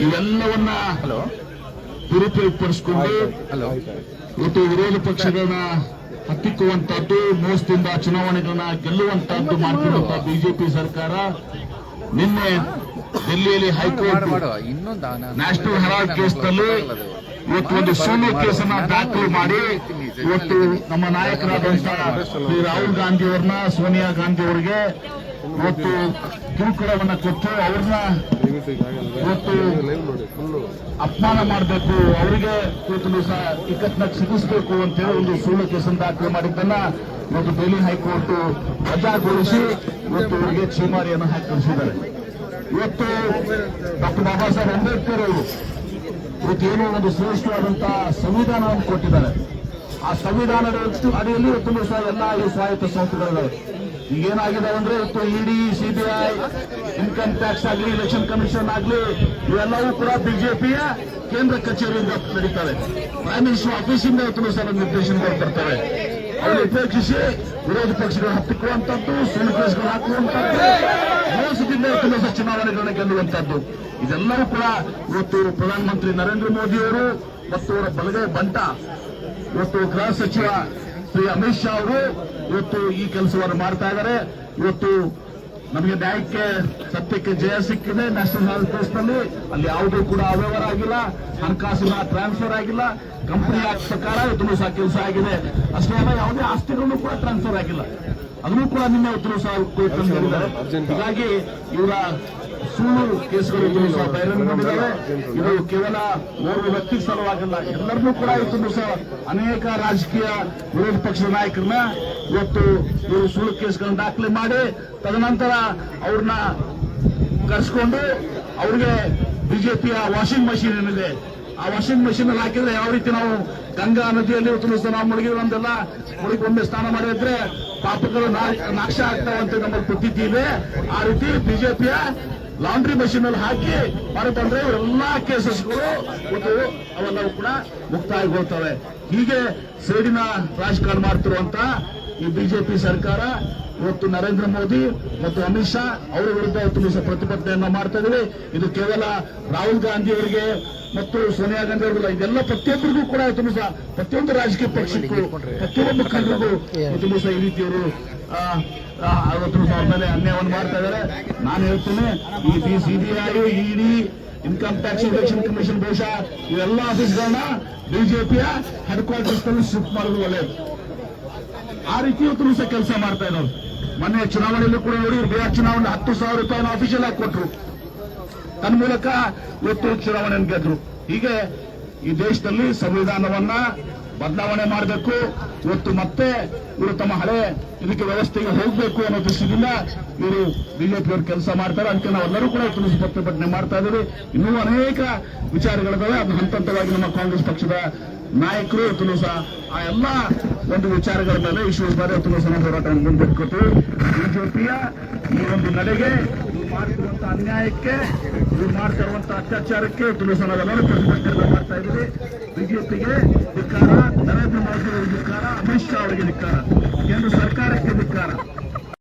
ಇವೆಲ್ಲವನ್ನ ದುರುಪಯೋಗಪಡಿಸಿಕೊಂಡು ಇವತ್ತು ವಿರೋಧ ಪಕ್ಷಗಳನ್ನ ಹತ್ತಿಕ್ಕುವಂತಹದ್ದು ಮೋಸದಿಂದ ಚುನಾವಣೆಗಳನ್ನ ಗೆಲ್ಲುವಂತದ್ದು ಮಾಡಿಕೊಂಡಂತ ಬಿಜೆಪಿ ಸರ್ಕಾರ ನಿನ್ನೆ ಡೆಲ್ಲಿಯಲ್ಲಿ ಹೈಕೋರ್ಟ್ ನ್ಯಾಷನಲ್ ಹೆರಾಲ್ಡ್ ಕೇಸ್ನಲ್ಲಿ ಇವತ್ತು ಒಂದು ಸುಳ್ಳು ಕೇಸನ್ನ ದಾಖಲು ಮಾಡಿ ಇವತ್ತು ನಮ್ಮ ನಾಯಕರಾದಂತಹ ಶ್ರೀ ರಾಹುಲ್ ಗಾಂಧಿ ಅವ್ರನ್ನ ಸೋನಿಯಾ ಗಾಂಧಿ ಅವರಿಗೆ ಇವತ್ತು ಕಿರುಕುಳವನ್ನ ಕೊಟ್ಟು ಅವ್ರನ್ನ ಇವತ್ತು ಅಪಮಾನ ಮಾಡಬೇಕು ಅವರಿಗೆ ಇವತ್ತು ಸಹ ಇಕ್ಕಟ್ಟನ್ನ ಸಿಗಿಸಬೇಕು ಅಂತೇಳಿ ಒಂದು ಸುಳ್ಳು ಕೇಸನ್ನು ದಾಖಲು ಮಾಡಿದ್ದನ್ನ ಇವತ್ತು ಡೆಲ್ಲಿ ಹೈಕೋರ್ಟ್ ವಜಾಗೊಳಿಸಿ ಇವತ್ತು ಅವರಿಗೆ ಚೀಮಾರಿಯನ್ನು ಹಾಕಿ ಕಳಿಸಿದ್ದಾರೆ. ಇವತ್ತು ಡಾಕ್ಟರ್ ಬಾಬಾ ಸಾಹೇಬ್ ಅಂಬೇಡ್ಕರ್ ಅವರು ಇವತ್ತು ಏನೋ ಒಂದು ಶ್ರೇಷ್ಠವಾದಂತಹ ಸಂವಿಧಾನವನ್ನು ಕೊಟ್ಟಿದ್ದಾರೆ. ಆ ಸಂವಿಧಾನದ ಅಡಿಯಲ್ಲಿ ಇವತ್ತು ಸಹ ಎಲ್ಲ ಈ ಸಾಹಿತ್ಯ ಸಂಸ್ಥೆಗಳಿದ್ದಾವೆ ಈಗೇನಾಗಿದೆ ಅಂದ್ರೆ ಇವತ್ತು ಇಡಿ ಸಿಬಿಐ ಇನ್ಕಮ್ ಟ್ಯಾಕ್ಸ್ ಆಗಲಿ ಎಲೆಕ್ಷನ್ ಕಮಿಷನ್ ಆಗಲಿ, ಇವೆಲ್ಲವೂ ಕೂಡ ಬಿಜೆಪಿಯ ಕೇಂದ್ರ ಕಚೇರಿಯಿಂದ ನಡೀತವೆ. ಪ್ರೈಮ್ ಮಿನಿಸ್ಟರ್ ಆಫೀಸಿಂದ ಇವತ್ತು ಸರ್ ನಿರ್ದೇಶನ ಕೊಡ್ತಾರೆ ಅವರು ಉಪೇಕ್ಷಿಸಿ ವಿರೋಧ ಪಕ್ಷಗಳು ಹತ್ತಿಕ್ಕುವಂತದ್ದು ಸುಳ್ಳು ಕೇಸ್ಗಳು ಹಾಕುವಂತದ್ದು ಮೋಸದಿಂದ ಇವತ್ತು ಸಹ ಚುನಾವಣೆಗಳನ್ನ ಗೆಲ್ಲುವಂತದ್ದು ಇದೆಲ್ಲವೂ ಕೂಡ ಇವತ್ತು ಪ್ರಧಾನಮಂತ್ರಿ ನರೇಂದ್ರ ಮೋದಿ ಅವರು ಮತ್ತು ಅವರ ಬಲಗೈ ಬಂಟ, ಇವತ್ತು ಗೃಹ ಸಚಿವ ಶ್ರೀ ಅಮಿತ್ ಶಾ ಅವರು ಇವತ್ತು ಈ ಕೆಲಸವನ್ನು ಮಾಡ್ತಾ ಇದ್ದಾರೆ. ಇವತ್ತು ನಮಗೆ ನ್ಯಾಯಕ್ಕೆ ಸತ್ಯಕ್ಕೆ ಜಯ ಸಿಕ್ಕಿದೆ ನ್ಯಾಷನಲ್ ಹೆಲ್ತ್ ಕೇಸ್ನಲ್ಲಿ ಅಲ್ಲಿ ಯಾವುದೂ ಕೂಡ ಅವ್ಯವಹಾರ ಆಗಿಲ್ಲ ಹಣಕಾಸಿನ ಟ್ರಾನ್ಸ್ಫರ್ ಆಗಿಲ್ಲ ಕಂಪನಿ ಆಕ್ಟ್ ಪ್ರಕಾರ ಇವತ್ತು ಸಹ ಕೆಲಸ ಆಗಿದೆ. ಅಷ್ಟೇ ಅಲ್ಲ ಯಾವುದೇ ಆಸ್ತಿಗಳನ್ನು ಕೂಡ ಟ್ರಾನ್ಸ್ಫರ್ ಆಗಿಲ್ಲ. ಅದನ್ನು ಕೂಡ ನಿನ್ನೆ ಉತ್ತರ ಸಹ ಹೀಗಾಗಿ ಇವರ ಸುಳ್ಳು ಕೇಸುಗಳು ಬಹಿರಂಗಗೊಂಡಿದ್ದಾವೆ ಇದು ಕೇವಲ ಓರ್ವ ಸಲುವಾಗಿಲ್ಲ. ಕೂಡ ಇವತ್ತು ಅನೇಕ ರಾಜಕೀಯ ವಿರೋಧ ಪಕ್ಷದ ನಾಯಕರನ್ನ ಇವತ್ತು ಇವರು ಸುಳ್ಳು ಕೇಸ್ಗಳನ್ನ ದಾಖಲೆ ಮಾಡಿ, ತದನಂತರ ಅವ್ರನ್ನ ಕರೆಸ್ಕೊಂಡು ಅವ್ರಿಗೆ ಬಿಜೆಪಿಯ ವಾಷಿಂಗ್ ಮಷೀನ್ ಏನಿದೆ, ಆ ವಾಷಿಂಗ್ ಮಷೀನ್ ಅಲ್ಲಿ ಹಾಕಿದ್ರೆ ಯಾವ ರೀತಿ ನಾವು ಗಂಗಾ ನದಿಯಲ್ಲಿ ಇವತ್ತು ನಾವು ಮುಳುಗಿ ಒಂದೆಲ್ಲ ಮುಳುಗಿ ಒಮ್ಮೆ ಸ್ನಾನ ಮಾಡಿದ್ರೆ ಪಾಪಗಳು ನಾಶ ಆಗ್ತಾವಂತ ನಮ್ಮಲ್ಲಿ ಪ್ರತೀತಿ ಇದೆ. ಆ ರೀತಿ ಬಿಜೆಪಿಯ ಲಾಂಡ್ರಿ ಮಷೀನ್ ಅಲ್ಲಿ ಹಾಕಿ ಹೊರಬಂದ್ರೆ ಎಲ್ಲಾ ಕೇಸಸ್ಗಳು ಒಂದು ಅವೆಲ್ಲವೂ ಕೂಡ ಮುಕ್ತಾಯಗೊಳ್ತವೆ. ಹೀಗೆ ಸೇಡಿನ ರಾಜಕಾರಣ ಮಾಡ್ತಿರುವಂತ ಈ ಬಿಜೆಪಿ ಸರ್ಕಾರ ಇವತ್ತು ನರೇಂದ್ರ ಮೋದಿ ಮತ್ತು ಅಮಿತ್ ಶಾ ಅವರ ವಿರುದ್ಧ ಇವತ್ತು ಪ್ರತಿಭಟನೆಯನ್ನು ಮಾಡ್ತಾ ಇದ್ದೀವಿ. ಇದು ಕೇವಲ ರಾಹುಲ್ ಗಾಂಧಿ ಅವರಿಗೆ ಮತ್ತು ಸೋನಿಯಾ ಗಾಂಧಿ ಅವರಿಗೆಲ್ಲ, ಇದೆಲ್ಲ ಪ್ರತಿಯೊಬ್ಬರಿಗೂ ಕೂಡ ಇವತ್ತು ಸಹ ಪ್ರತಿಯೊಂದು ರಾಜಕೀಯ ಪಕ್ಷಕ್ಕೂ, ಪ್ರತಿಯೊಂದು ಮುಖಂಡರಿಗೂ ಇವತ್ತು ಈ ರೀತಿಯವರು ಇವತ್ತು ಅವ್ರ ಮೇಲೆ ಅನ್ಯಾಯವನ್ನು ಮಾಡ್ತಾ ಇದ್ದಾರೆ. ನಾನು ಹೇಳ್ತೇನೆ, ಈ CBI ED income tax election commission, ಬಹುಶಃ ಇವೆಲ್ಲ ಆಫೀಸ್ಗಳನ್ನ ಬಿಜೆಪಿಯ ಹೆಡ್ ಕ್ವಾರ್ಟರ್ಸ್ ಶಿಫ್ಟ್ ಮಾಡೋದು ಒಳ್ಳೆಯದು. ಆ ರೀತಿ ಇವತ್ತು ಕೆಲಸ ಮಾಡ್ತಾ ಇದ್ದಾರೆ. ಮೊನ್ನೆ ಚುನಾವಣೆಯಲ್ಲೂ ಕೂಡ ನೋಡಿ, ಬಿಹಾರ್ ಚುನಾವಣೆ ಹತ್ತು ಸಾವಿರ ರೂಪಾಯಿನ ಅಫಿಷಿಯಲ್ ಆಗಿ ಕೊಟ್ರು. ತನ್ನ ಮೂಲಕ ಇವತ್ತು ಚುನಾವಣೆಯನ್ನು ಗೆದ್ರು. ಹೀಗೆ ಈ ದೇಶದಲ್ಲಿ ಸಂವಿಧಾನವನ್ನ ಬದಲಾವಣೆ ಮಾಡಬೇಕು. ಇವತ್ತು ಮತ್ತೆ ಇವರು ತಮ್ಮ ಹಳೆ ಇದಕ್ಕೆ ವ್ಯವಸ್ಥೆಗೆ ಹೋಗಬೇಕು ಅನ್ನೋ ದೃಷ್ಟಿಯಿಂದ ಇವರು ಬಿಜೆಪಿಯವರು ಕೆಲಸ ಮಾಡ್ತಾರೆ. ಅದಕ್ಕೆ ನಾವೆಲ್ಲರೂ ಕೂಡ ಇವತ್ತು ಪ್ರತಿಭಟನೆ ಮಾಡ್ತಾ ಇದ್ದೀವಿ. ಇನ್ನೂ ಅನೇಕ ವಿಚಾರಗಳಿದ್ದಾವೆ ಅದು ಹಂತ ಹಂತವಾಗಿ ನಮ್ಮ ಕಾಂಗ್ರೆಸ್ ಪಕ್ಷದ ನಾಯಕರು ಸಹ ಆ ಎಲ್ಲ ಒಂದು ವಿಚಾರಗಳ ಮೇಲೆ ಇಶ್ಯೂಸ್ ಮೇಲೆ ನಾವು ಹೋರಾಟ ಮುಂದಿಟ್ಕೊತೀವಿ ಬಿಜೆಪಿಯ ಈ ಒಂದು ನಡೆಗೆ ಇವ್ರು ಮಾಡ್ತಿರುವಂತಹ ಅನ್ಯಾಯಕ್ಕೆ ಇವ್ರು ಮಾಡ್ತಿರುವಂತಹ ಅತ್ಯಾಚಾರಕ್ಕೆ ನಾವೆಲ್ಲರೂ ಪ್ರತಿಭಟನೆ ಮಾಡ್ತಾ ಇದ್ದೀವಿ. ಬಿಜೆಪಿಗೆ ಧಿಕ್ಕಾರ ನರೇಂದ್ರ ಮೋದಿ ಅವರಿಗೆ ಧಿಕ್ಕಾರ ಅಮಿತ್ ಶಾ ಅವರಿಗೆ ಧಿಕ್ಕಾರ. ಕೇಂದ್ರ ಸರ್ಕಾರಕ್ಕೆ ಧಿಕ್ಕಾರ.